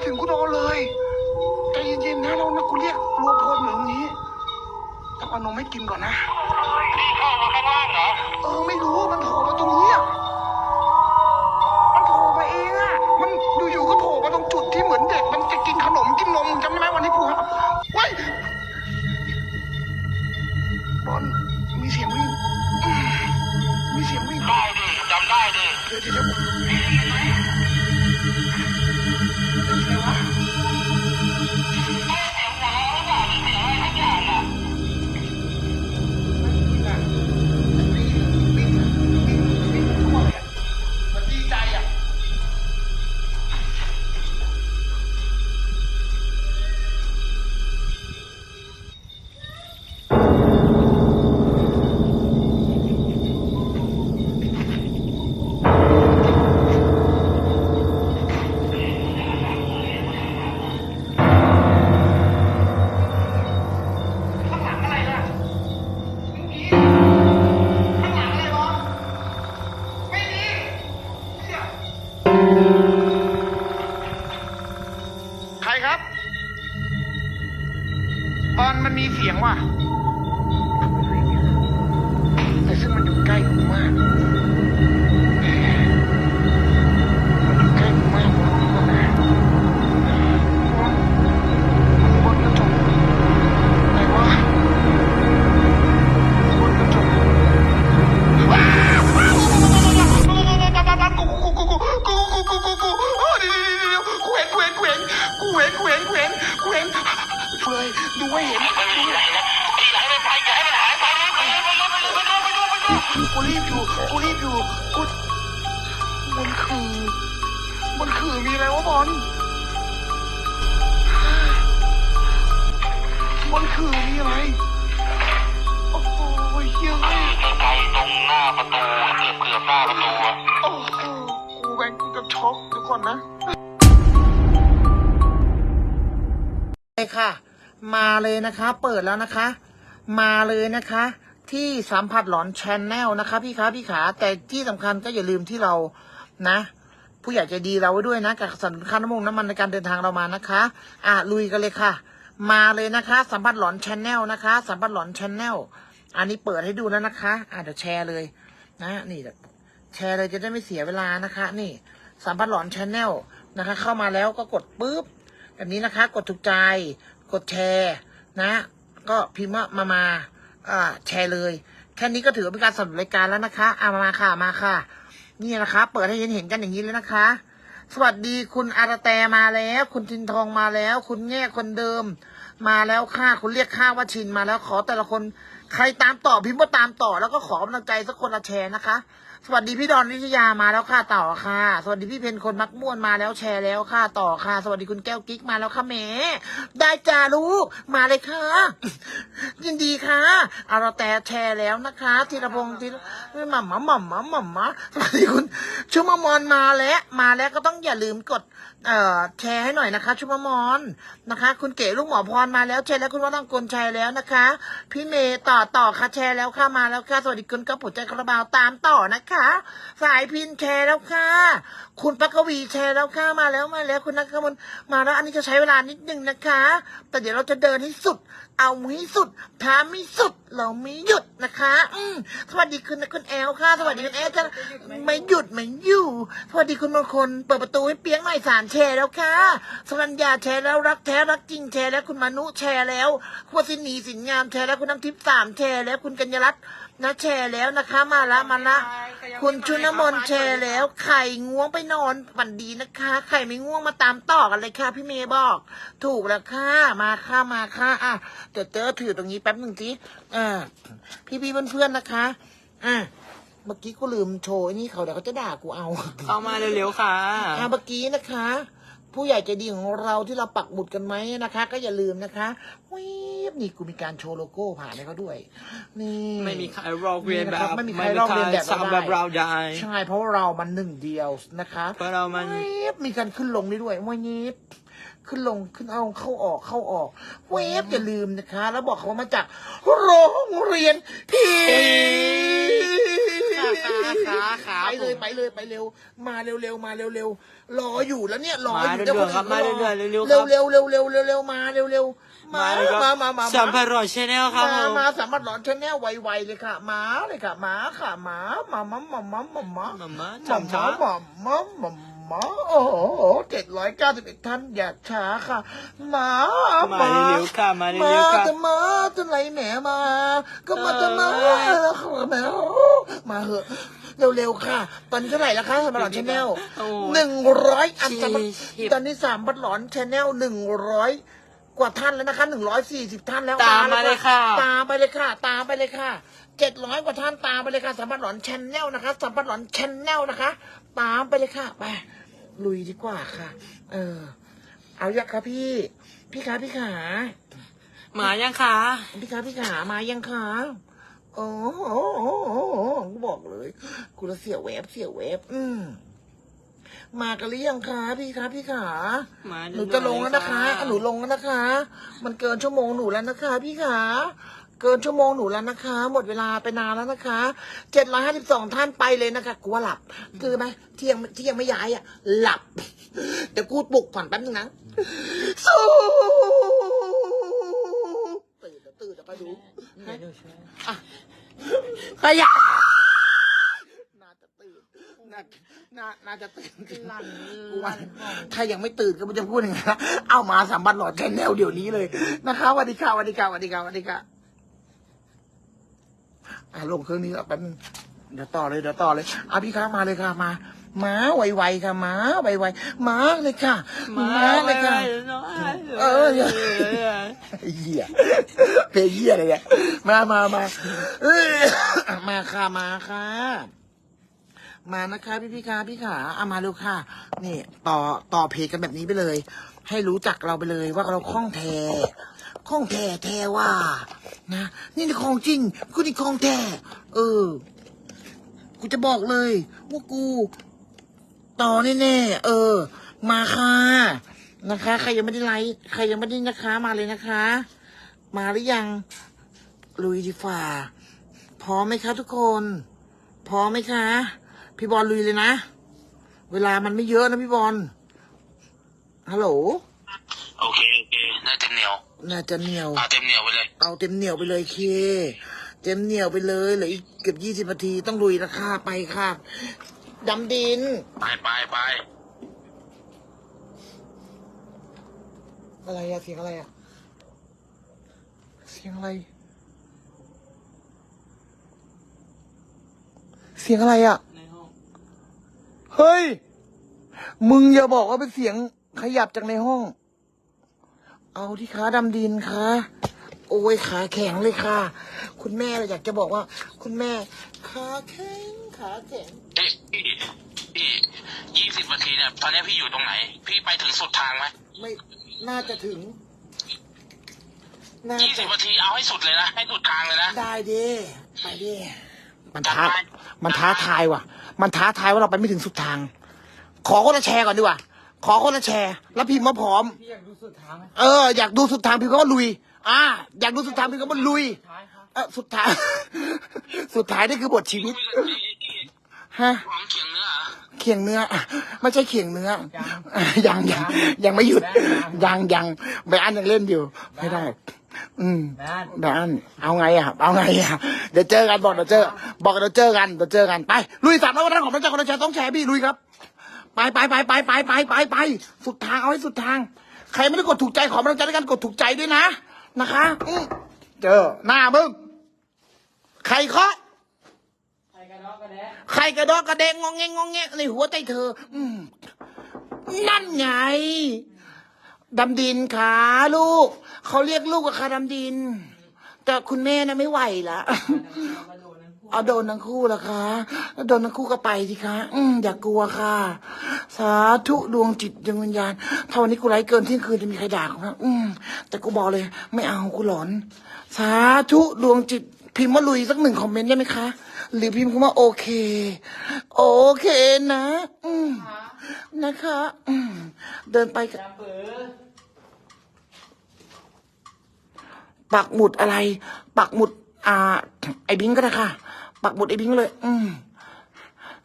มาถึงกูโดนเลยใจเย็นๆนะเรานะกูเรียกรวมพลอยู่ตรงนี้ต้องเอานมให้กินก่อนนะพี่เข้ามาข้างล่างเหรอเออไม่รู้มันโผล่มาตรงนี้อะมันโผล่มาเองอะมันอยู่ๆก็โผล่มาตรงจุดที่เหมือนเด็ก มันจะกินขนมกินนมจำได้ไหมวันที่กูครับเว้ยบอลมีเสียงวิ่งอืมมีเสียงวิ่งได้ดิจำได้ดิเดี๋ยวเดี๋ยว เปิดแล้วนะคะ มาเลยนะคะ ที่สัมผัสหลอนชแนลนะคะ พี่ขาพี่ขาแต่ที่สำคัญก็อย่าลืมที่เรานะ ผู้ใหญ่ใจดีเราไว้ด้วยนะกับสินค้าน้ำมันน้ำมันในการเดินทางเรามานะคะ อะลุยกันเลยค่ะ มาเลยนะคะ สัมผัสหลอนชแนลนะคะ สัมผัสหลอนชแนลอันนี้เปิดให้ดูแล้วนะคะ อะเดี๋ยวแชร์เลย นะ นี่แชร์เลยจะได้ไม่เสียเวลานะคะ นี่สัมผัสหลอนชแนลนะคะ เข้ามาแล้วก็กดปุ๊บแบบนี้นะคะ กดถูกใจ กดแชร์ นะ ก็พิมพ์ว่ามามาแชร์เลย แค่นี้ก็ถือเป็นการสนับสนุนรายการแล้วนะคะอามามาค่ะมาค่ะ นี่นะคะ เปิดให้เห็นเห็นกันอย่างนี้เลยนะคะ สวัสดีคุณอาราแตมาแล้ว คุณทินทองมาแล้ว คุณแง่คนเดิม มาแล้วค่ะ คุณเรียกข้าว่าชินมาแล้วขอแต่ละคน ใครตามต่อพิมพ์ว่าตามต่อแล้วก็ขอกำลังใจสักคนละแชร์นะคะ สวัสดีพี่ดอนวิทยามาแล้วค่ะต่อค่ะ สวัสดีพี่เพนคนมักม่วนมาแล้วแชร์แล้วค่ะต่อค่ะ สวัสดีคุณแก้วกิ๊กมาแล้วค่ะแม่ได้จ้าลูกมาเลยค่ะ ยินดีค่ะอาราแต่แชร์แล้วนะคะธีรพงศ์ธีรหม่ำหม่ำหม่ำหม่ำหม่ำหม่ำสวัสดีคุณ ชุมมอนมาแล้วมาแล้วก็ต้องอย่าลืมกดเอ่อแชร์ให้หน่อยนะคะ ชุมมอนนะคะ คุณเก๋ลูกหมอพรมาแล้วแชร์แล้วคุณว่าต้องกลแชร์แล้วนะคะ พี่เมย์ต่อต่อค่ะแชร์แล้วค่ะมาแล้วค่ะสวัสดีคุณกระปุกใจคาราบาวตามต่อนะคะ สายพินแชร์แล้วค่ะ คุณปักกวีแชร์แล้วค่ะมาแล้วมาแล้วคุณนักขมลมาแล้วอันนี้จะใช้เวลานิดนึงนะคะ แต่เดี๋ยวเราจะเดินให้สุด เอาไม่สุดท้าไม่สุด เราไม่หยุดนะคะ อืมสวัสดีคุณคุณแอลค่ะ สวัสดีคุณแอลจะไม่หยุดไม่อยู่ สวัสดีคุณมงคลเปิดประตูให้เปียงหน่อยสารแชร์แล้วค่ะสรัญญาแชร์แล้วรักแท้รักจริงแชร์แล้วคุณมานุแชร์แล้วคุณสินีสินงามแชร์แล้วคุณน้ำทิพย์สามแชร์แล้วคุณกัญญารัตน์ นะแชร์แล้วนะคะ มาละมาละคุณชุนมนต์แชร์แล้ว ไข่ง่วงไปนอนฝันดีนะคะ ไข่ไม่ง่วงมาตามต่อกันเลยค่ะ พี่เมย์บอก ถูกแล้วค่ะ มาค่ะมาค่ะอะเดี๋ยวเจอถือตรงนี้แป๊บหนึ่งสิอ่าพี่พี่ๆเพื่อนๆนะคะอะเมื่อกี้กูลืมโชว์ไอ้นี่เขาเดี๋ยวเขาจะด่ากูเอาเข้ามาเร็วๆค่ะอ่าเมื่อกี้นะคะ ผู้ใหญ่ใจดีของเราที่เราปักหมุดกันไหมนะคะ ก็อย่าลืมนะคะวิบนี่กูมีการโชว์โลโก้ผ่านให้เขาด้วย นี่ไม่มีใครลอกเรียนแบบไม่มีใครลอกเรียนแบบทำแบบเราได้ใช่เพราะเรามันหนึ่งเดียวนะคะเพราะเรามันวิบมีการขึ้นลงได้ด้วยวิบขึ้นลงขึ้นเอาเข้าออกเข้าออกเวฟอย่าลืมนะคะ แล้วบอกเขาว่ามาจากโรงเรียนพี ขาขาขาไปเลยไปเลยไปเร็ว มาเร็วเร็วมาเร็วเร็วรออยู่แล้วเนี่ยรออยู่มาเรื่อยๆครับมาเรื่อยๆเร็วๆครับเร็วเร็วเร็วเร็วเร็วมาเร็วเร็วมามามามาสัมภาระชแนลครับมาผมมาสามารถหลอนชแนลไวๆเลยค่ะมาเลยค่ะมาค่ะมามามามามามามามามาหจัม่อบมช้าหม่อม หม่อมหม่อมหม่อมโอ้โหเจ็ดร้อยเก้าสิบเอ็ดท่านอย่าช้าค่ะมามาเร็วๆค่ะมามาเร็วๆค่ะ จะมาจะไหนแหมมา ก็มาจะมาเออ แล้วขอแหมมาเหอะเร็วๆค่ะ ตอนนี้เท่าไหร่แล้วคะสามบัตรหลอนชาแนลโอ้ยหนึ่งร้อยอันสามบัตรสี่สิบตอนนี้สามบัตรหลอนชาแนลหนึ่งร้อยกว่าท่านแล้วนะคะหนึ่งร้อยสี่สิบท่านแล้ว ตามมาเลยค่ะ ตามไปเลยค่ะ ตามไปเลยค่ะเจ็ดร้อยกว่าท่านตามไปเลยค่ะสามบัตรหลอนชาแนลนะคะสามบัตรหลอนชาแนลนะคะ ตามไปเลยค่ะไป ลุยดีกว่าค่ะ เออ เอาอยากค่ะพี่ พี่ขาพี่ขามายังคะพี่ขาพี่ขามายังคะโอ้โหกูบอกเลยกูจะเสียเวฟเสียเวฟอืมมากันหรือยังคะพี่คะพี่ขามาหนูจะลงแล้วนะคะอะหนูลงแล้วนะคะ มันเกินชั่วโมงหนูแล้วนะคะ พี่ขา เกินชั่วโมงหนูแล้วนะคะ หมดเวลาไปนานแล้วนะคะเจ็ดร้อยห้าสิบสองท่านไปเลยนะคะกูว่าหลับคือไหมเที่ยงเที่ยงไม่ย้ายอะ หลับ เดี๋ยวกูปลุกก่อนแป๊บนึงนะสู้ตื่นเดี๋ยวตื่นเดี๋ยวไปดูขยะน่าจะตื่นน่าน่าน่าจะตื่นกูว่าถ้ายังไม่ตื่นก็มันจะพูดยังไงนะเอามาสามบันหลอดแชนแนลเดี๋ยวนี้เลยนะคะสวัสดีค่ะสวัสดีค่ะสวัสดีค่ะสวัสดีค่ะ อะลงเครื่องนี้แล้วแป๊บนึงเดี๋ยวต่อเลยเดี๋ยวต่อเลยอะพี่ค้ามาเลยค่ะมามาไวๆค่ะมาไวๆมาเลยค่ะมาเลยค่ะเออเหี้ยเพลงเหี้ยอะไรเนี่ยมามามาเอ้ยมาค่ะมาค่ะมานะคะพี่พี่ค่ะพี่ขาเอามาเร็วค่ะ นี่ ต่อต่อเพลงกันแบบนี้ไปเลย ให้รู้จักเราไปเลยว่าเราคล่องแท้ คลองแท้แท้ว่า นะนี่นี่ของจริง กูนี่ของแท้ เออ กูจะบอกเลยว่ากู ต่อแน่ๆเออ มาค่ะนะคะ ใครยังไม่ได้ไลค์ใครยังไม่ได้นะคะ มาเลยนะคะ มาหรือยังลุยดีฝ่าพร้อมไหมคะทุกคนพร้อมไหมคะ พี่บอลลุยเลยนะ เวลามันไม่เยอะนะพี่บอลฮัลโหลโอเค โอเค น่าจะเหนียว น่าจะเหนียว เอาเต็มเหนียวไปเลย เอาเต็มเหนียวไปเลยเค เต็มเหนียวไปเลยเหลืออีกเกือบยี่สิบนาทีต้องลุยนะค่ะไปค่ะดำดิน ไปไปไปอะไรอะเสียงอะไรอะเสียงอะไร เสียงอะไรอะในห้องเฮ้ย มึงอย่าบอกว่าเป็นเสียงขยับจากในห้อง เอาที่ขาดำดินค่ะ โอ้ยขาแข็งเลยค่ะ คุณแม่อยากจะบอกว่า คุณแม่ ขาแข็งขาแข็งเอ๊ะพี่พี่ยี่สิบนาทีเนี่ยตอนนี้พี่อยู่ตรงไหน พี่ไปถึงสุดทางไหมไม่น่าจะถึงน่ายี่จะสิบนาทีเอาให้สุดเลยนะให้สุดทางเลยนะได้ดิไปดิมันท้า มันท้าทายว่ะ มันท้าทายว่าเราไปไม่ถึงสุดทาง ขอคนละแชร์ก่อนดีกว่า ขอคนละแชร์แล้วพิมพ์มาพร้อม พี่อยากดูสุดทางไหมเอออยากดูสุดทางพิมพ์ก็ว่าลุย อ่า อยากดูสุดทางพิมพ์ก็ว่าลุยท้ายครับเออสุดท้าย สุดท้ายนี่คือบทชีวิตคุยกับพี่พี่ฮะของเขียงเนื้อเหรอเขียงเนื้ออะไม่ใช่เขียงเนื้อยังยังยังไม่หยุดยังยังแบอันยังเล่นอยู่ ไม่ได้ อืมแม่นแบอันเอาไงอะ เอาไงอะ เดี๋ยวเจอกันบอกเดี๋ยวเจอ บอกเดี๋ยวเจอกันเดี๋ยวเจอกันไปลุยสามร้อยวันนั้นของพระเจ้าคนละแชร์ต้องแชร์พี่ลุยครับ ไปไปไปไปไปไปไปไปสุดทางเอาให้สุดทาง ใครไม่ได้กดถูกใจขอกำลังใจด้วยกันกดถูกใจด้วยนะนะคะอืมเจอหน้ามึงใครเคาะใครกระดอกกระแดะใครกระดอกกระแดงงองแงงงองแงในหัวใจเธอ อืมนั่นไงดำดินขาลูกเขาเรียกลูกว่าขาดำดิน แต่คุณแม่นะไม่ไหวละกระโดดนั้นพว เอาโดนทั้งคู่ละคะ โดนทั้งคู่ก็ไปสิคะ อืมอย่ากลัวค่ะ สาธุดวงจิตดวงวิญญาณ ถ้าวันนี้กูไลฟ์เกินเที่ยงคืนจะมีใครด่ากูไหมอืมแต่กูบอกเลย ไม่เอากูหลอน สาธุดวงจิตพิมพ์ว่าลุยสักหนึ่งคอมเมนต์ได้ไหมคะ หรือพิมพ์คำว่าโอเค โอเคนะ อืมนะคะ อืมเดินไปกับ ปักหมุดอะไร ปักหมุด อ่า ไอ้บิงก็ได้ค่ะ ปักหมุดไอ้บิงเลย อืม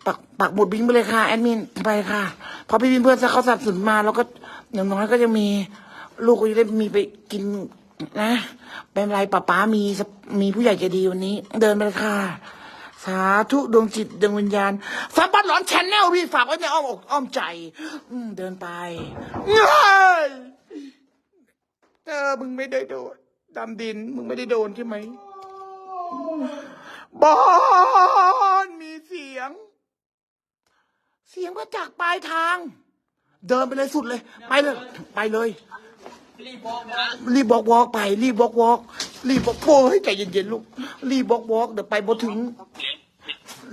ปักปักหมุดบิงไปเลยค่ะ แอดมินไปค่ะเพอพี่บินเพื่อนเขาสับสนมาแล้วก็อย่างน้อยก็จะมี ลูกก็จะได้มีไปกินนะเป็นไรป้าป้ามีมีผู้ใหญ่ใจดีวันนี้ เดินไปเลยค่ะ สาธุดวงจิตดวงวิญญาณสามบัตหลอนแชนแนลพี่ฝากไว้ในอ้อมอกอ้อมใจ อืมเดินไปเฮ้ยเออมึงไม่ได้โดนดำดิน มึงไม่ได้โดนใช่ไหม บอลมีเสียง เสียงมาจากปลายทาง เดินไปเลยสุดเลย ไปเลย ไปเลย รีบบอกนะรีบวอกวอกไป รีบวอกวอกรีบวอกโอ้ยใจเย็นๆลูก รีบวอกวอกเดี๋ยวไปบ่ถึง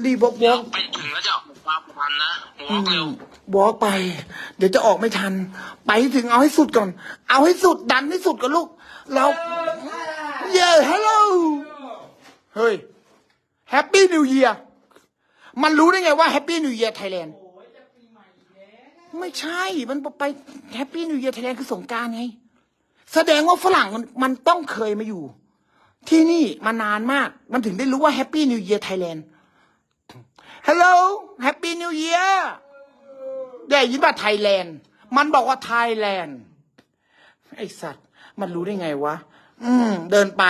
รีบวอกวเดี๋ยอวกไปถึงแล้วจะความพันนะวอล์กเร็ววอกไป เดี๋ยวจะออกไม่ทัน ไปให้ถึงเอาให้สุดก่อน เอาให้สุดดันให้สุดก่อนลูก เรา เย้ฮัลโหล เฮ้ย แฮปปี้นิวเยียร์มันรู้ได้ไงว่าแฮปปี้นิวเยียร์ไทยแลนด์ไม่ใช่ มันไปแฮปปี้นิวเยียร์ไทยแลนด์คือสงกรารไง แสดงว่าฝรั่งมันมันต้องเคยมาอยู่ ที่นี่มานานมาก มันถึงได้รู้ว่าแฮปปี้นิวเยียร์ไทยแลนด์ฮัลโหลแฮปปี้นิวเยียร์ได้ยินว่าไทยแลนด์ มันบอกว่าไทยแลนด์ ไอสัตว์ มันรู้ได้ไงวะ อืม เดินไป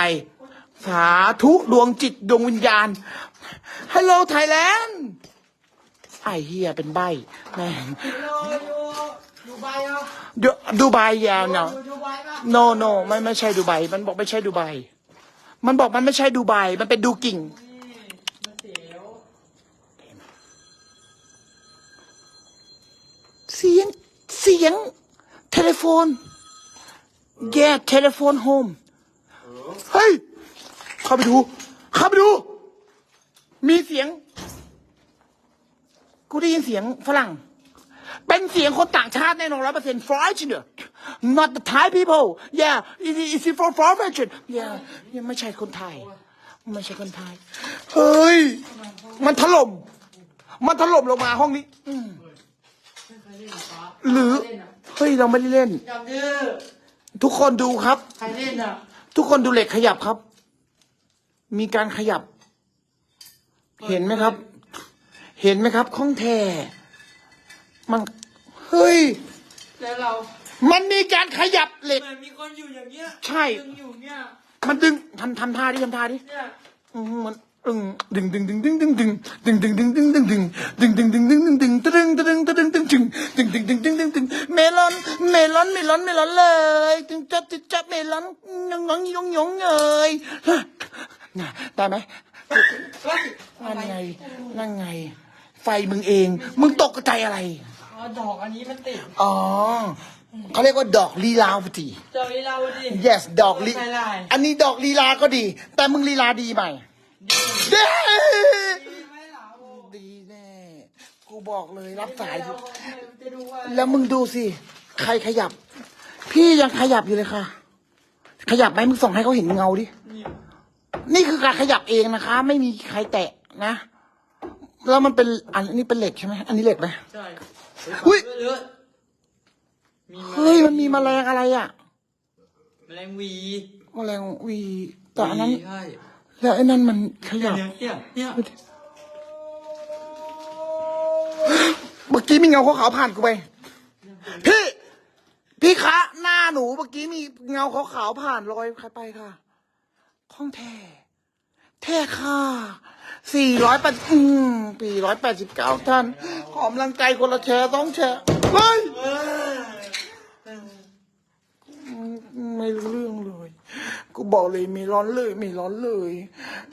สาธุดวงจิตดวงวิญญาณ ฮัลโหลไทยแลนด์ ไอเฮียเป็นใบแม่งโลอยู่ดูไบอะดูดูไบยาวเนาะอยู่ดูไบป่ะ no no ไม่ไม่ใช่ดูไบ มันบอกไม่ใช่ดูไบ มันบอกมันไม่ใช่ดูไบ มันเป็นดูกิ่งนี่มันเสียวเสียง เสียง เทเลโฟน yeah เทเลโฟนโฮมเฮ้ย เข้าไปดูเข้าไปดู มีเสียง กูได้ยินเสียงฝรั่ง เป็นเสียงคนต่างชาติแน่นอนร้อยเปอร์เซ็นต์ foreigner not the Thai people yeah is it is it for foreigner yeah ยังไม่ใช่คนไทย ไม่ใช่คนไทย เฮ้ย มันถล่ม มันถล่มลงมาห้องนี้อืมไม่เคยเล่นหรอปะหรือใคเล่นอะเฮ้ย เราไม่ได้เล่นจำดื้อทุกคนดูครับใครเล่นอะทุกคนดูเหล็กขยับครับ มีการขยับ เห็นไหมครับ เห็นไหมครับข้องแท้มันเฮ้ย แล้วเรา มันมีการขยับเหล็ก เหมือนมีคนอยู่อย่างเงี้ยใช่ดึงอยู่เนี่ยมันดึงทำทำท่าดิทำท่าดิเนี่ยอืมมันอึงดึงดึงดึงดึงดึงดึงดึงดึงดึงดึงดึงดึงดึงดึงดึงดึงดึงดึงตึงตึงตึงตึงตึงตึงตึงตึงตึงตึงตึงเมลอน เมลอนเมลอนเมลอนเลยตึงจับจับเมลอนยองยองยองยองเลย น่ะได้ไหมเฮ้ยนั่นไง นั่นไง ไฟมึงเอง มึงตกใจอะไร อ๋อดอกอันนี้มันติด อ๋อ เขาเรียกว่าดอกลีลาวดีเจอเราดิ yes ดอกลีไม่ได้อันนี้ดอกลีลาก็ดี แต่มึงลีลาดีไหมเด้ไม่เหลาดีแน่ กูบอกเลยรับสายอยู่จะดูว่าแล้วมึงดูสิ ใครขยับ พี่ยังขยับอยู่เลยค่ะ ขยับไหมมึงส่องให้เขาเห็นเงาดิ นี่นี่คือการขยับเองนะคะ ไม่มีใครแตะนะ แล้วมันเป็นอันนี้เป็นเหล็กใช่ไหมอันนี้เหล็กไหม ใช่อุ๊ย เลือดมีเฮ้ยมันมีแมลงอะไรอะแมลงวีแมลงวีแต่อันนั้น ใช่แล้วไอ้นั่นมันขยับ เนี่ยเนี่ยเนี่ยเมื่อกี้มีเงาขาวๆผ่านกูไป พี่ พี่คะ หน้าหนูเมื่อกี้มีเงาขาวๆผ่านลอยไปค่ะ ข้องแท้แท้ค่ะสี่ร้อยแปดอืมปีร้อยแปดสิบเก้าท่าน ขอมลังใจคนละแชร์ต้องแชร์เฮ้ยเออเออไม่รู้เรื่องเลย กูบอกเลยไม่ร้อนเลยไม่ร้อนเลย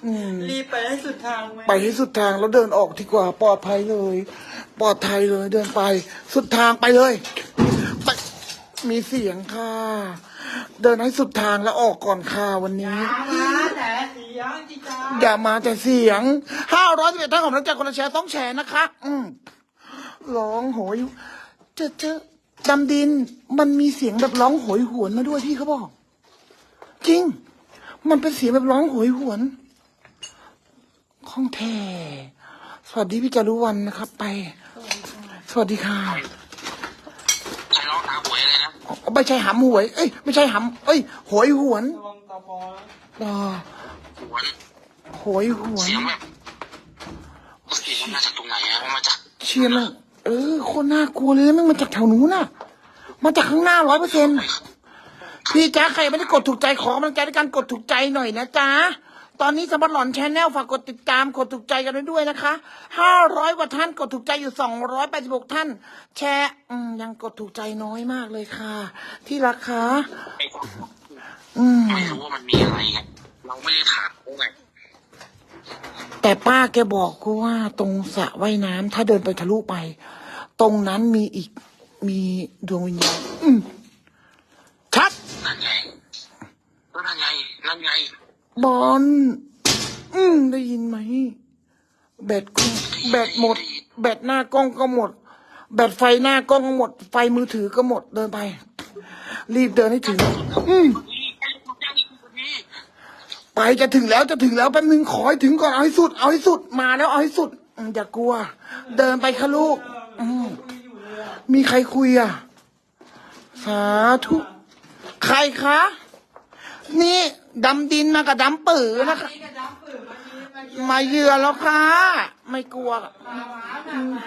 อืมรีบไปให้สุดทางไหมไปให้สุดทางแล้วเดินออกดีกว่าปลอดภัยเลย ปลอดภัยเลย เดินไป สุดทางไปเลยไปมีเสียงค่ะ เดินให้สุดทางแล้วออกก่อนค่ะวันนี้มาแต่เสียงจีจ้าอย่ามาแต่เสียงห้าร้อยสิบเอ็ดท่านของเราจากคนละแชร์ต้องแชร์นะคะ อืมร้องโหยเจอเจอดำดิน มันมีเสียงแบบร้องโหยหวนมาด้วยพี่เขาบอก จริง มันเป็นเสียงแบบร้องโหยหวนของแท้สวัสดีพี่จารุวรรณนะครับ ไป สวัสดีค่ะ ใครร้องตาหวยอะ ไม่ใช่หำหวย เอ้ย ไม่ใช่หำเอ้ยโหยหวนระวังตาปอนะอ่าหวนโหยหวนเสียงแบบเสียงมันมาจากตรงไหนอะมันมาจากเชียร์แม่งเออโคนน่ากลัวเลยแม่งมาจากแถวนู้นน่ะ มาจากข้างหน้าร้อยเปอร์เซ็นพี่จ้าใครไม่ได้กดถูกใจขอกำลังใจในการกดถูกใจหน่อยนะจ๊ะ ตอนนี้สมบัติหลอนแชนแนลฝากกดติดตามกดถูกใจกันไว้ด้วยนะคะห้าร้อยกว่าท่านกดถูกใจอยู่สองร้อยแปดสิบหกท่าน แชร์อืมยังกดถูกใจน้อยมากเลยค่ะ ที่รักคะอืมไม่รู้ว่ามันมีอะไรไงเราไม่ได้ถามเขาไงแต่ป้าแกบอกกูว่า ตรงสระว่ายน้ำถ้าเดินไปทะลุไป ตรงนั้นมีอีกมีดวงวิญญาณอืมชัด นั่นไงก็นั่นไงนั่นไง บอลอืมได้ยินไหม แบตกูแบตหมด แบตหน้ากล้องก็หมด แบตไฟหน้ากล้องก็หมด ไฟมือถือก็หมดเดินไป รีบเดินให้ถึง อืมไปจะถึงแล้วจะถึงแล้วแป๊บนึงขอให้ถึงก่อนเอาให้สุด เอาให้สุดมาแล้วเอาให้สุดอย่ากลัว เดินไปค่ะลูกอืมมีใครคุยอะ สาธุ ใครคะ นี่ ดำดินมากับดำปือนะคะนี่กระดับปืนเมื่อกี้เมื่อกี้มาเยือนแล้วค่ะ ไม่กลัว มาหวานอะมา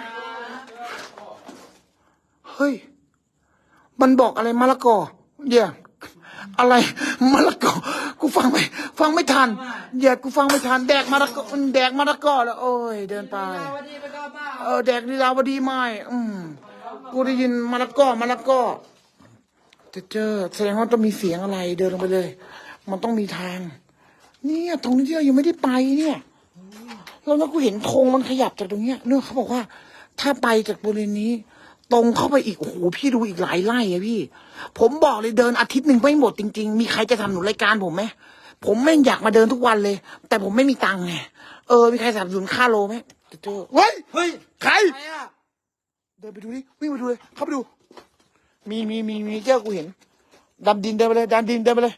เฮ้ย มันบอกอะไรมะละกอ เดี๋ยว อะไรมะละกอ กูฟังไม่ ฟังไม่ทัน เดี๋ยวกูฟังไม่ทัน แดกมะละกอแดกมะละกอแล้ว โอ้ย เดินไปเอาวันนี้ไปก็มาเออ แดกลีลาวดีไม่ อืม กูได้ยินมะละกอมะละกอจะเจอแสดงว่าต้องมีเสียงอะไร เดินลงไปเลย มันต้องมีทาง เนี่ยตรงนี้ที่เรายังไม่ได้ไปเนี่ยแล้วแล้วกูเห็นธงมันขยับจากตรงเนี้ยเนื่อเขาบอกว่า ถ้าไปจากบริเวณนี้ ตรงเข้าไปอีกโอ้โหพี่ดูอีกหลายไร่อะพี่ ผมบอกเลยเดินอาทิตย์หนึ่งไม่หมดจริง ๆ มีใครจะทำหนุนรายการผมไหมผมแม่งอยากมาเดินทุกวันเลย แต่ผมไม่มีตังค์ไงเออมีใครสนับสนุนค่าโลไหมจะเจอเฮ้ยเฮ้ยใครใครอะเดินไปดูดิวิ่งไปดูเลยเข้าไปดู มีมีมีมีเจ้ากูเห็นดำดินเดินไปเลยดำดินเดินไปเลย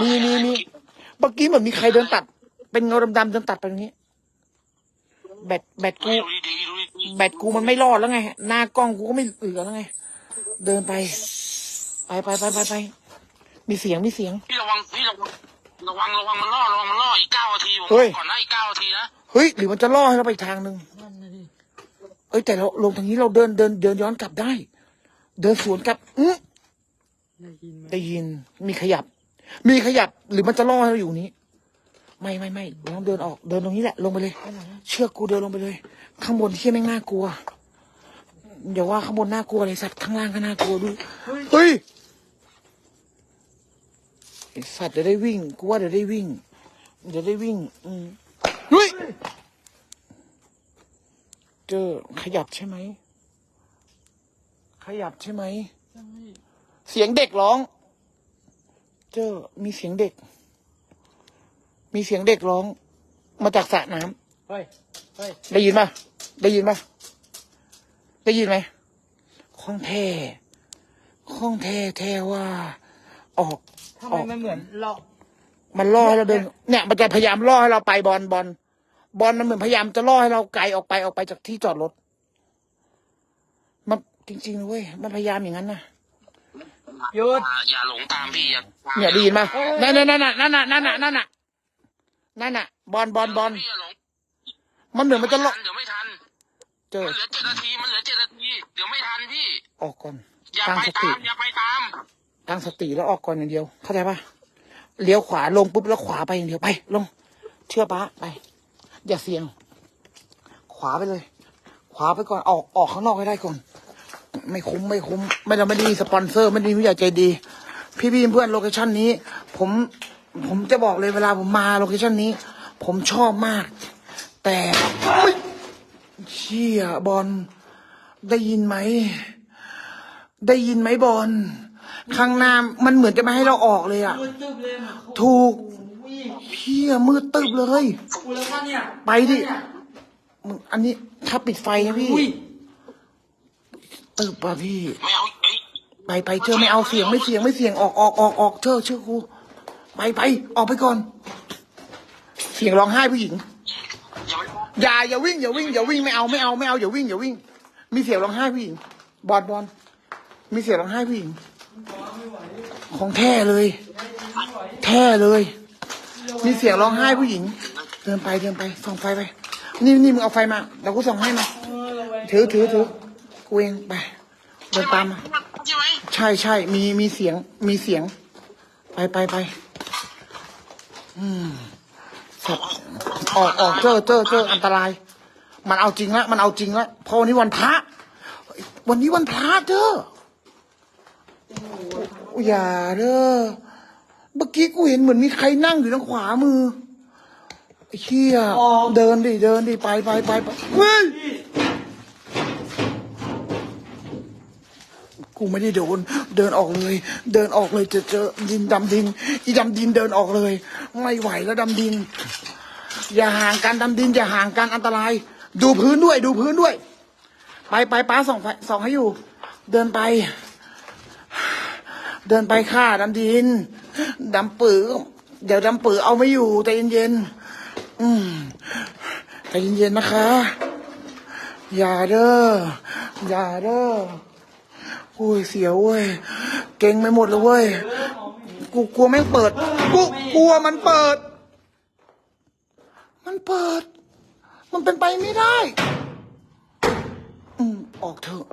มีมีมีเมื่อกี้เหมือนมีใครเดินตัด เป็นเงาดำๆเดินตัดไปตรงนี้ แบตแบตกูดูดีๆดูดีแบตกูมันไม่รอดแล้วไง หน้ากล้องกูก็ไม่เหลือแล้วไง เดินไป ไปไปไปไปไปมีเสียงมีเสียงๆพี่ระวังพี่ระวังระวังระวังมันล่อระวังมันล่ออีกเก้านาทีผมเฮ้ยก่อนนะอีกเก้านาทีนะเฮ้ยหรือมันจะล่อให้เราไปอีกทางหนึ่งนั่นนะดิเอ้ยแต่เราลงทางนี้เราเดินเดินเดินย้อนกลับได้ เดินสวนกลับอื้อได้ยินไหมได้ยินมีขยับ มีขยับหรือมันจะล่อเราอยู่นี้ ไม่ไม่ไม่ลองเดินออกเดินตรงนี้แหละ ลงไปเลย เชือกกูเดินลงไปเลย ข้างบนที่แม่งน่ากลัวอย่าว่าข้างบนน่ากลัวเลยสัตว์ข้างล่างก็น่ากลัวด้วยเฮ้ยสัตว์เดี๋ยวได้วิ่งกูว่าเดี๋ยวได้วิ่งเดี๋ยวได้วิ่ง อืมเฮ้ยเจอขยับใช่ไหมขยับใช่ไหมเสียงเด็กร้อง เจอมีเสียงเด็ก มีเสียงเด็กร้อง มาจากสระน้ำเฮ้ย เฮ้ย ได้ยินปะได้ยินปะได้ยินไหมข้องแท้ข้องแท้แท้ว่า ออก ทำไมมันเหมือนเรา มันล่อให้เราเดินเนี่ยมันจะพยายามล่อให้เราไปบอลบอลบอลมันเหมือนพยายามจะล่อให้เราไกลออกไปออกไปจากที่จอดรถ มันจริงๆนะเว้ยมันพยายามอย่างนั้นนะ หยุดอย่าอย่าหลงตามพี่อย่าเนี่ยได้ยินปะนั่นนั่นนั่นน่ะนั่นน่ะนั่นน่ะนั่นน่ะนั่นน่ะ บอลบอลบอลพี่อย่าหลงมันเหมือนมันจะล่อเดี๋ยวไม่ทันเจอมันเหลือเจ็ดนาทีมันเหลือเจ็ดนาทีเดี๋ยวไม่ทันพี่ออกก่อนอย่าตั้งไปสตาติมอย่าไปตามตั้งสติแล้วออกก่อนอย่างเดียว เข้าใจปะเลี้ยวขวาลงปุ๊บแล้วขวาไปอย่างเดียวไป ลง เชื่อป้าไป อย่าเสี่ยง ขวาไปเลย ขวาไปก่อนออกออกข้างนอกให้ได้ก่อน ไม่คุ้มไม่คุ้ม ไม่เราไม่ได้มีสปอนเซอร์ ไม่ได้มีผู้ใหญ่ใจดี พี่พี่เพื่อนโลเคชั่นนี้ ผมผมจะบอกเลยเวลาผมมาโลเคชั่นนี้ ผมชอบมาก แต่ไม่เชี่ยบอลได้ยินไหม ได้ยินไหมบอลข้างหน้ามันเหมือนจะไม่ให้เราออกเลยอะมืดตึ๊บเลยเหมือนเขาถูกอุ้ยเฮียมืดตึบเลยกูแล้วก็เนี่ยไปดิมึงอันนี้ถ้าปิดไฟนะพี่อุ้ย ตึบป่ะพี่ ไม่เอาเอ้ยไปไปเจอไม่เอาเสียงไม่เสียงไม่เสียงออกออกออกออกเจอเชื่อครูไปไปออกไปก่อน เสียงร้องไห้ผู้หญิง อย่าไปอย่าอย่าวิ่งอย่าวิ่งอย่าวิ่งไม่เอาไม่เอาไม่เอาอย่าวิ่งอย่าวิ่ง มีเสียงร้องไห้ผู้หญิง บอลบอลมีเสียงร้องไห้ผู้หญิง ของแท้เลย แท้เลย มีเสียงร้องไห้ผู้หญิง เดินไปเดินไปส่องไฟไป นี่นี่มึงเอาไฟมาเดี๋ยวกูส่องให้มาเออระแวงถือถือถือกู เองไปเดินตามมาใช่ไหมใช่ใช่มีมีเสียงมีเสียง ไปไปไปอืมสัตว์ออกออกเจอเจอเจออันตราย มันเอาจริงละมันเอาจริงละเพราะวันนี้วันพระ วันนี้วันพระเด้ออย่าเด้อเมื่อกี้กูเห็นเหมือนมีใครนั่งอยู่ทางขวามือเชี่ยเดินดิเดินดิไปไปไปไปเฮ้ย กูไม่ได้โดน เดินออกเลย เดินออกเลยเจอเจอดินดำดิน อีดำดินเดินออกเลย ไม่ไหวแล้วดำดิน อย่าห่างกันดำดิน อย่าห่างกันอันตราย ดูพื้นด้วย ดูพื้นด้วย ไปไปป้าส่องส่องให้อยู่ เดินไป เดินไปค่ะดำดินดำปือเดี๋ยวดำปือเอาไม่อยู่ใจเย็นๆอืมใจเย็นๆนะคะ อย่าเด้ออย่าเด้อ โอ้ยเสียวเว้ย เก่งไปหมดเลยเว้ย กูกลัวแม่งเปิด กูกลัวมันเปิด มันเปิด มันเป็นไปไม่ได้ อืมออกเถอะ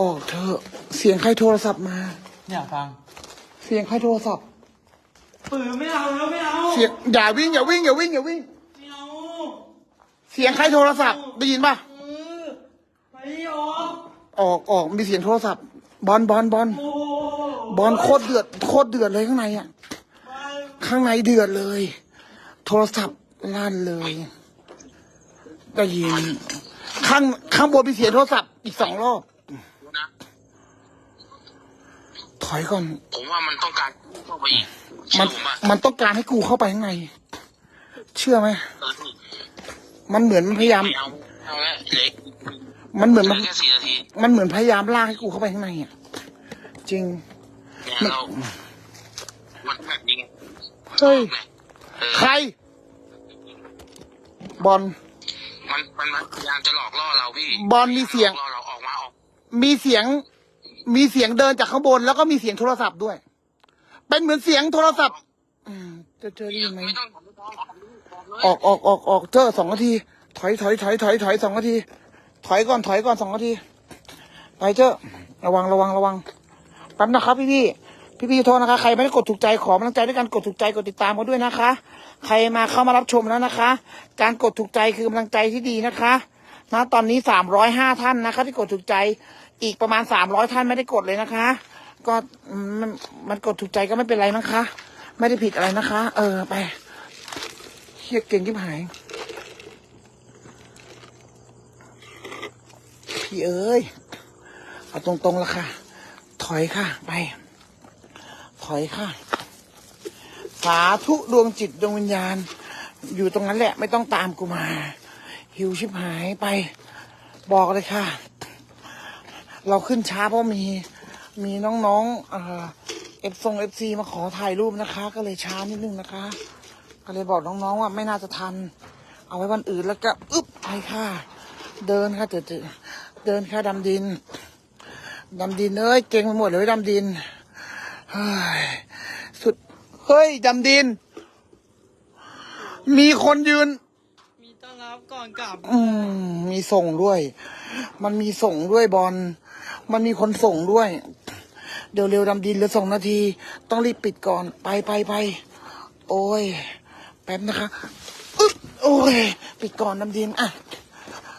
ออกเถอะ เสียงใครโทรศัพท์มาเนี่ยฟัง เสียงใครโทรศัพท์ ปืนไม่เอาแล้วไม่เอา เสียงอย่าวิ่งอย่าวิ่งอย่าวิ่งอย่าวิ่ง ไม่เอา เสียงใครโทรศัพท์ได้ยินปะ เออไปออก ออกออกมีเสียงโทรศัพท์ บอลบอลบอลโอ้โหบอลโคตรเดือดโคตรเดือดเลยข้างในอะไปข้างในเดือดเลย โทรศัพท์ลั่นเลยได้ยินข้างข้างบนมีเสียงโทรศัพท์อีกสองรอบนะถอยก่อน ผมว่ามันต้องการเข้าไปอีกมัเชื่อนผมอะมันต้องการให้กูเข้าไปข้างใน เชื่อไหมเออนี่มันเหมือนมันพยายามไม่เอาเอาละเล็ก มันเหมือนเหลืมัอนแค่สี่นาทีมันเหมือนพยายามลากให้กูเข้าไปข้างในอะ จริง เนี่ยเรามันแบบยิงเฮ้ยไงเออใคร บอล มันมันมันพยายามจะหลอกล่อเราพี่บอลมีเสียง หลอกล่อเราออกมาออกมีเสียง มีเสียงเดินจากข้างบน แล้วก็มีเสียงโทรศัพท์ด้วย เป็นเหมือนเสียงโทรศัพท์ อืมจะเจอได้ยินไหม ไม่ต้องไม่ต้องออกเลยออกออกออกออกเจอสองนาที ถอยถอยถอยถอยถอยสองนาที ถอยก่อนถอยก่อนสองนาทีไปเจอระวังระวังระวังแป๊บนะครับพี่พี่พี่พี่โทษนะคะใครไม่ได้กดถูกใจขอกำลังใจด้วยการกดถูกใจกดติดตามกันด้วยนะคะ ใครมาเข้ามารับชมแล้วนะคะ การกดถูกใจคือกำลังใจที่ดีนะคะนะตอนนี้สามร้อยห้าท่านนะคะ ที่กดถูกใจอีกประมาณสามร้อยท่านไม่ได้กดเลยนะคะ ก็มันมันกดถูกใจก็ไม่เป็นไรนะคะ ไม่ได้ผิดอะไรนะคะ เออไปเฮียเก่งที่หาย พี่เอ้ย เอาตรงๆละค่ะ ถอยค่ะ ไป ถอยค่ะ สาธุดวงจิตดวงวิญญาณ อยู่ตรงนั้นแหละ ไม่ต้องตามกูมา หิวชิบหายไป บอกเลยค่ะ เราขึ้นช้าเพราะมี มีน้องๆ เอ่อเอฟซงเอฟซีมาขอถ่ายรูปนะคะ ก็เลยช้านิดนึงนะคะ ก็เลยบอกน้องๆว่าไม่น่าจะทัน เอาไว้วันอื่นแล้วก็ อึ๊บไปค่ะ เดินค่ะเจอ เดินค่ะดำดินดำดินเอ้ยเก่งไปหมดเลยดำดินเฮ้ยสุดเฮ้ยดำดิน มีคนยืน มีต้อนรับก่อนกลับ อืมมีส่งด้วย มันมีส่งด้วยบอลมันมีคนส่งด้วย เดี๋ยวเร็วดำดินเหลือสองนาที ต้องรีบปิดก่อนไปไปไปโอ้ย แป๊บนะคะอึ๊บโอ้ย ปิดก่อนดำดินอะ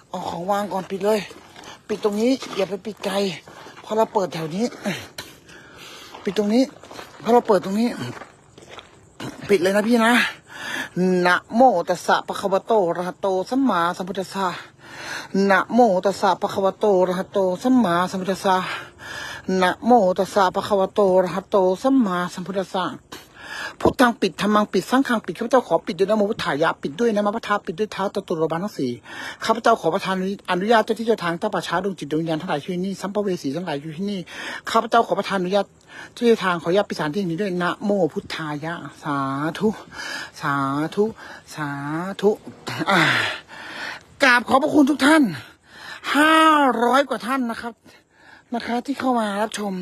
เอาของวางก่อนปิดเลย ปิดตรงนี้อย่าไปปิดไกลพราะเราเปิดแถวนี้ ปิดตรงนี้พราะเราเปิดตรงนี้ ปิดเลยนะพี่นะนะโมตัสสะปะคะวะโตระหะโตสัมมาสัมพุทธัสสะนะโมตัสสะปะคะวะโตระหะโตสัมมาสัมพุทธัสสะนะโมตัสสะปะคะวะโตระหะโตสัมมาสัมพุทธัสสะ พุทธังปิดธรรมังปิดสังฆังปิดข้าพเจ้าขอปิดด้วยนะโมพุทธายะปิดด้วยนะมะพะทธาปิดด้วยเท้าตะตุรบาลทั้งสี่ข้าพเจ้าขอประทานอนุญาตเจ้าที่เจ้าทางเจ้าป่าช้าดวงจิตดวงวิญญาณทั้งหลายที่อยู่ที่นี่สัมภเวสีทั้งหลายอยู่ที่นี่ข้าพเจ้าขอประทานอนุญาตเจ้าที่ทางขออนุญาตปิดสานที่แห่นี้ด้วยนะโมพุทธายะ สาธุ สาธุ สาธุกราบขอบพระคุณทุกท่านห้าร้อยกว่าท่านนะครับนะคะ ที่เข้ามารับชม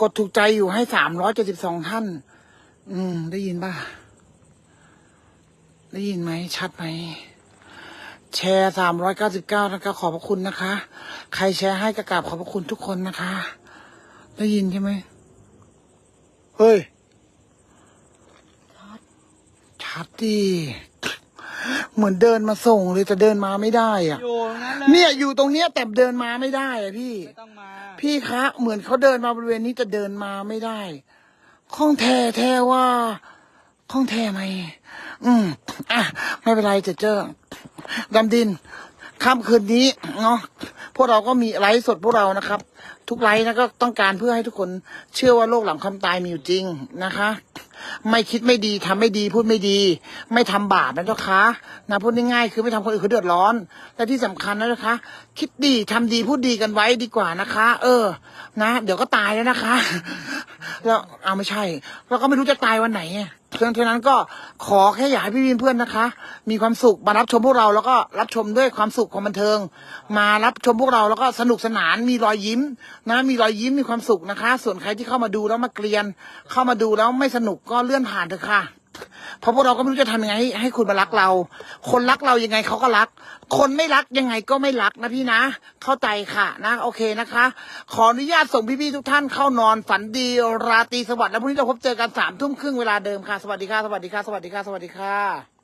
กดถูกใจอยู่ให้สามร้อยเจ็ดสิบสองท่าน อืม ได้ยินป่ะ ได้ยินไหม ชัดไหม แชร์สามร้อยเก้าสิบเก้านะคะ ขอบพระคุณนะคะ ใครแชร์ให้กระกราบขอบพระคุณทุกคนนะคะ ได้ยินใช่ไหม เฮ้ย ชัดดีเหมือนเดินมาส่งเลยแต่เดินมาไม่ได้อะอยู่ตรงนั้นเลยเนี่ยอยู่ตรงเนี้ยแต่เดินมาไม่ได้อะพี่ ไม่ต้องมา พี่คะ เหมือนเขาเดินมาบริเวณนี้จะเดินมาไม่ได้ ข้องแท้แท้ว่าข้องแท้ไหม อืม อะ ไม่เป็นไรเจเจอดำดิน ค่ำคืนนี้เนาะพวกเราก็มีไลฟ์สดพวกเรานะครับ ทุกไลฟ์นะก็ต้องการเพื่อให้ทุกคนเชื่อว่าโลกหลังความตายมีอยู่จริงนะคะ ไม่คิดไม่ดีทำไม่ดีพูดไม่ดี ไม่ทำบาปนะเจ้าคะนะพูดง่ายๆคือไม่ทำคนอื่นเขาเดือดร้อน และที่สำคัญนะเจ้าคะคิดดีทำดีพูดดีกันไว้ดีกว่านะคะ เออ นะ เดี๋ยวก็ตายแล้วนะคะแล้วเอาไม่ใช่ เราก็ไม่รู้จะตายวันไหน เพียงเท่านั้นก็ขอแค่อยากให้พี่วินเพื่อนนะคะ มีความสุขมารับชมพวกเราแล้วก็รับชมด้วยความสุขความบันเทิง มารับชมพวกเราแล้วก็สนุกสนานมีรอยยิ้มนะมีรอยยิ้มมีความสุขนะคะ ส่วนใครที่เข้ามาดูแล้วมาเกลียน เข้ามาดูแล้วไม่สนุกก็เลื่อนผ่านเถอะค่ะ เพราะพวกเราก็ไม่รู้จะทำยังไงให้ให้คุณมารักเรา คนรักเรายังไงเขาก็รัก คนไม่รักยังไงก็ไม่รักนะพี่นะ เข้าใจค่ะนะโอเคนะคะ ขออนุญาตส่งพี่ๆทุกท่านเข้านอนฝันดีราตรีสวัสดิ์แล้วพรุ่งนี้เราพบเจอกันสามทุ่มครึ่งเวลาเดิมค่ะ สวัสดีค่ะ สวัสดีค่ะ สวัสดีค่ะ สวัสดีค่ะ